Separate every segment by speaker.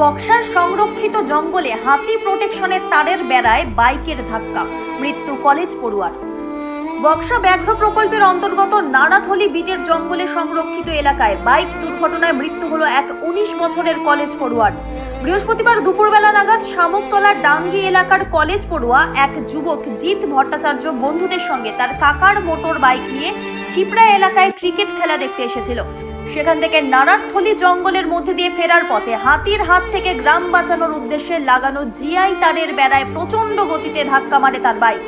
Speaker 1: Boxer সংরক্ষিত জঙ্গলে হাতি প্রোটেকশনের তারের বেড়ায় বাইকের ধাক্কা, মৃত্যু কলেজ পড়ুয়ার। বক্সা ব্যাঘ্র প্রকল্পের অন্তর্গত নাড়াথলি বিটের জঙ্গলে সংরক্ষিত এলাকায় বাইক দুর্ঘটনায় মৃত্যু হলো এক উনিশ বছরের কলেজ পড়ুয়ার। বৃহস্পতিবার দুপুরবেলা নাগাদ শামুকতলার ডাঙ্গি এলাকার কলেজ পড়ুয়া এক যুবক জিৎ ভট্টাচার্য বন্ধুদের সঙ্গে তার কাকার মোটর বাইক নিয়ে ছিপড়া এলাকায় ক্রিকেট খেলা দেখতে এসেছিল। সেখান থেকে নারারথলি জঙ্গলের মধ্যে দিয়ে ফেরার পথে হাতির হাত থেকে গ্রাম বাঁচানোর উদ্দেশ্যে লাগানো জিআই তারের বেড়ায় প্রচণ্ড গতিতে ধাক্কা মারে তার বাইক।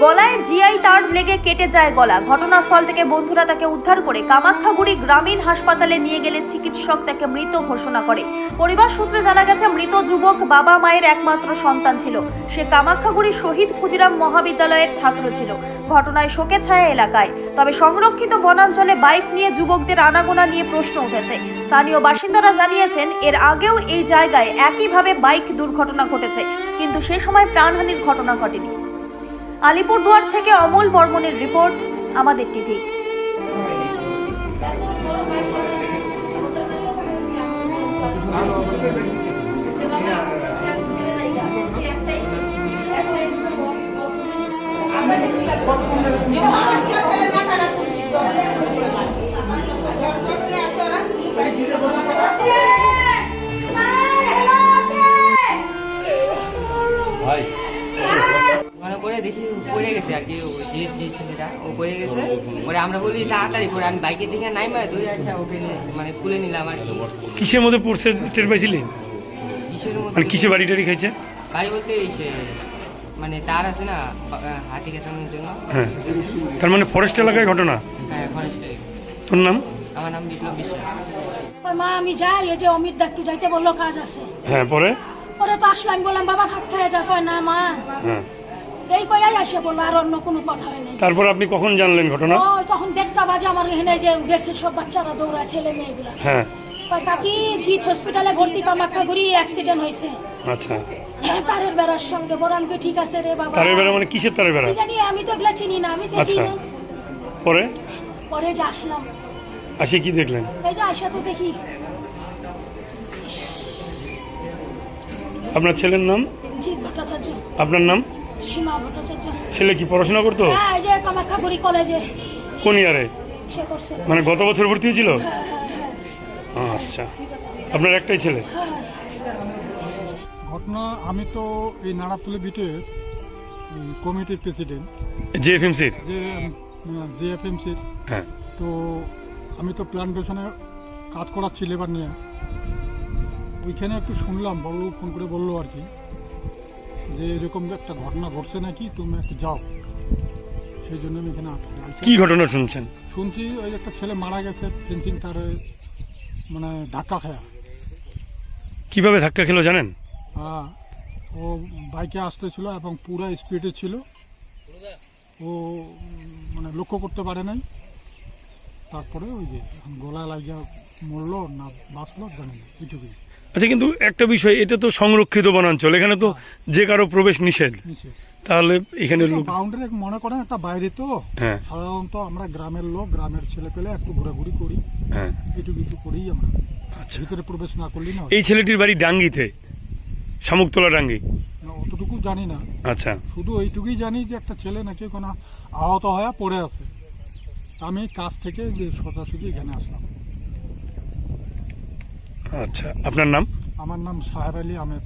Speaker 1: গলায় জিআই তার লেগে কেটে যায় গলা। ঘটনাস্থল থেকে বন্ধুরা তাকে উদ্ধার করে কামাখ্যাগুড়ি গ্রামীণ হাসপাতালে নিয়ে গেলে চিকিৎসক তাকে মৃত ঘোষণা করে। পরিবার সূত্রে জানা গেছে, মৃত যুবক বাবা মায়ের একমাত্র সন্তান ছিল। সে কামাখ্যাগুড়ি শহীদ ক্ষুদিরাম মহাবিদ্যালয়ের ছাত্র ছিল। ঘটনায় শোকে ছায়া এলাকায়। তবে সংরক্ষিত বনাঞ্চলে বাইক নিয়ে যুবকদের আনাগোনা নিয়ে প্রশ্ন উঠেছে। স্থানীয় বাসিন্দারা জানিয়েছেন, এর আগেও এই জায়গায় একইভাবে বাইক দুর্ঘটনা ঘটেছে। কিন্তু সে সময় প্রাণহানির ঘটনা ঘটেনি। আলিপুরদুয়ার থেকে অমল বর্মনের রিপোর্ট আমাদের টিভি।
Speaker 2: ওখানে পরে দেখি পড়ে গেছে আর কি ও যে যে ছেলেটা ও পড়ে গেছে। পরে আমরা বলি তাড়াতাড়ি পরে আমি বাইকের দিকে নাইমা দৌড়ে আসা ওকে নিয়ে মানে তুলে নিলাম আর কি।
Speaker 3: কিসের মধ্যে পড়ছে টের পাইছিলি?
Speaker 2: কিসের মধ্যে
Speaker 3: মানে কিসে বাড়ি টাড়ি খাইছে?
Speaker 2: বাড়ি বলতে এই সে মানে তার আছে না হাতি কাটানোর জন্য।
Speaker 3: হ্যাঁ। তার মানে ফরেস্ট এলাকায় ঘটনা?
Speaker 2: হ্যাঁ ফরেস্টে
Speaker 3: তোর নাম?
Speaker 2: আমার নাম বিপ্লব বিশ্বাস।
Speaker 4: মা আমি যাই এই যে অমিত দা একটু যাইতে বলল কাজ আছে।
Speaker 3: হ্যাঁ পরে?
Speaker 4: পরে তো আসলাম বললাম বাবা ভাত খেয়ে যা। কয় না মা।
Speaker 3: হ্যাঁ।
Speaker 4: এই কয়াই আসে বলল আর অন্য কোনো কথা হয় নাই।
Speaker 3: তারপর আপনি কখন জানলেন ঘটনা?
Speaker 4: ও তখন দেড়টা বাজে আমার এখানে যে গেছে সব বাচ্চারা ছেলে মেয়েগুলা।
Speaker 3: হ্যাঁ।
Speaker 4: কাকি হসপিটালে ভর্তি ঘুরি অ্যাক্সিডেন্ট হয়েছে।
Speaker 3: আচ্ছা।
Speaker 4: হ্যাঁ, তারের বেড়ার সঙ্গে বড় আমি ঠিক আছে রে বাবা।
Speaker 3: তারের বেড়া মানে কিসের তারের বেড়া?
Speaker 4: জানি আমি তো এগুলা চিনি না আমি দেখি
Speaker 3: আচ্ছা।
Speaker 4: না।
Speaker 3: পরে?
Speaker 4: পরে যে আসলাম।
Speaker 3: আসে কি দেখলেন?
Speaker 4: এই যে তো দেখি।
Speaker 3: আপনার ছেলের নাম?
Speaker 4: জিৎ ভট্টাচার্য।
Speaker 3: আপনার নাম?
Speaker 4: সীমা ভট্টাচার্য।
Speaker 3: ছেলে কি পড়াশোনা করতো?
Speaker 4: হ্যাঁ এই যে কামাখ্যা কলেজে।
Speaker 3: কোন ইয়ারে?
Speaker 4: সে করছে।
Speaker 3: মানে গত বছর ভর্তি হয়েছিল?
Speaker 4: হ্যাঁ হ্যাঁ
Speaker 3: আচ্ছা। আপনার একটাই ছেলে?
Speaker 4: হ্যাঁ।
Speaker 5: ঘটনা আমি তো এই নাড়াতুলি বিটের কমিটির প্রেসিডেন্ট।
Speaker 3: জে এফ এমসির
Speaker 5: যে জিএফএমসির।
Speaker 3: হ্যাঁ।
Speaker 5: তো আমি তো প্ল্যান্টেশনে কাজ করাচ্ছি লেবার নিয়ে। ওইখানে একটু শুনলাম বড় ফোন করে বলল আর কি। যে এরকম একটা ঘটনা ঘটছে নাকি তুমি একটু যাও। সেই জন্য আমি এখানে আসছি।
Speaker 3: কি ঘটনা শুনছেন?
Speaker 5: শুনছি ওই একটা ছেলে মারা গেছে ফেন্সিং তারে মানে ধাক্কা খায়া।
Speaker 3: কীভাবে ধাক্কা খেলো জানেন?
Speaker 5: হ্যাঁ ও বাইকে আসতেছিল এবং পুরো স্পিডে ছিল। ও মানে লক্ষ্য করতে পারে নাই। তারপরে ওই যে গলায় লাগিয়া মরলো না বাঁচলো জানি না এইটুকুই।
Speaker 3: আচ্ছা কিন্তু একটা বিষয় এটা তো সংরক্ষিত বনাঞ্চল এখানে তো যে কারও প্রবেশ নিষেধ। তাহলে এখানে
Speaker 5: বাউন্ডারি মনে করেন একটা বাইরে তো।
Speaker 3: হ্যাঁ।
Speaker 5: সাধারণত আমরা গ্রামের লোক গ্রামের ছেলে পেলে একটু ঘোরাঘুরি করি।
Speaker 3: হ্যাঁ।
Speaker 5: এইটুকু একটু করেই আমরা।
Speaker 3: আচ্ছা।
Speaker 5: ভিতরে প্রবেশ না করলেই না
Speaker 3: এই ছেলেটির বাড়ি ডাঙ্গিতে শামুকতলা ডাঙ্গি।
Speaker 5: অতটুকু জানি না।
Speaker 3: আচ্ছা।
Speaker 5: শুধু এইটুকুই জানি যে একটা ছেলে নাকি কোনো আহত হয়ে পড়ে আছে। আমি কাজ থেকে সোজাসুজি এখানে আসলাম।
Speaker 3: আচ্ছা আপনার নাম?
Speaker 5: আমার নাম সাহেব আলী আহমেদ।